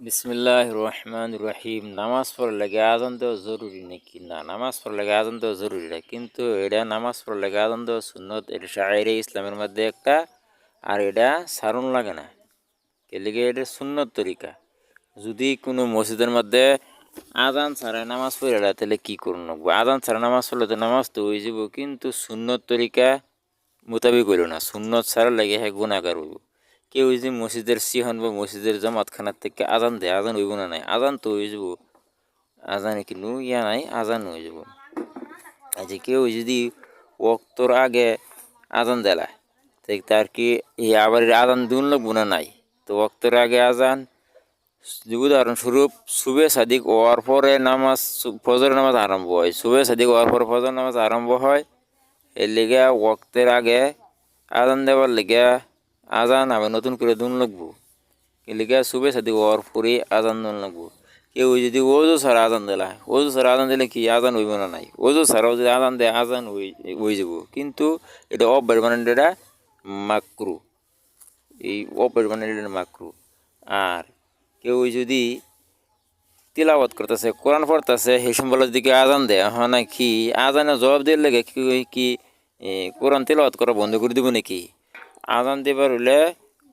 বিসমিল্লাহ রহমান রহিম নামাজ পড়ার লাগে আজান দেওয়া জরুরি নাকি না নামাজ পড়ার লাগে আজান দেওয়া জরুরি না কিন্তু এটা নামাজ পড়ার লাগে আজান দেওয়া সুন্নত এটা শায়ের ইসলামের মধ্যে একটা আর এটা সারুন লাগে না এলিগে এটা সুন্নত তরিকা যদি কোনো মসজিদের মধ্যে আজান ছাড়া নামাজ পড়ে তাহলে কী করুন আজান ছাড়া নামাজ পড়লে তো নামাজ তো হয়ে যাব কিন্তু সুন্নত তরিকা মোতাবিক হইল না সুন্নত ছাড়া লাগে হ্যাঁ গুণাগার হইব কেউ যদি মসজিদের সিহন বা মসজিদের জামাতখানার থেকে আজান দেয়, আজান হইব না নাই? আজান তো হয়ে যাব। আজানে কিন্তু ইয়া নাই? আজান হয়ে যাব। আচ্ছা কেউ যদি ওক্তর আগে আজান দেলা তাই তার কি এই আবার আজান দুন লাগবো না নাই? তো ওক্তর আগে আজান উদাহরণস্বরূপ শুভে সাদিক হওয়ার পরে নামাজ, ফজর নামাজ আরম্ভ হয় শুভে সাদিক হওয়ার পরে ফজর নামাজ আরম্ভ হয়, এর লেগে ওক্তের আগে আজান দেওয়ার লেগে আজান আবার নতুন করে দুন লাগবো। লেগে শুভে সাদিক হওয়ার পরে আজান দুন লাগবো। কেউ যদি ওজো ছাড়া আজান দিলা, ওজো ছাড়া আজান দিলে কি আজান হইব না নাই? ওজো ছাড়াও যদি আজান দেয়, আজান হয়ে যাব। কিন্তু এটা অব্যার মানে এটা মাকরু। এই অপের মানে এটা মাকরু। আর কেউ যদি তিলাওয়াত করতেছে, কোরআন পড়তেছে সেই সম্বলের দিকে আজান দেয় হ্যাঁ নাকি আজানে জবাব দিয়ে লেগে কি কোরআন তিলাওয়াত করা বন্ধ করে দিব নাকি? আজান দিবার হলে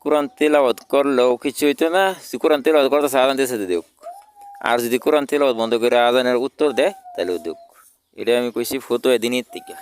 কোরআন তেলাবত করলেও কিছু হইতো না কোরআন তিলাওয়াত করতেছে, আজান দিয়েছে দেখ আর যদি কোরআন তিলাওয়াত বন্ধ করে আজানের উত্তর দেয় তাহলেও দেখ এটা আমি কইছি ফটো দিনের থেকে।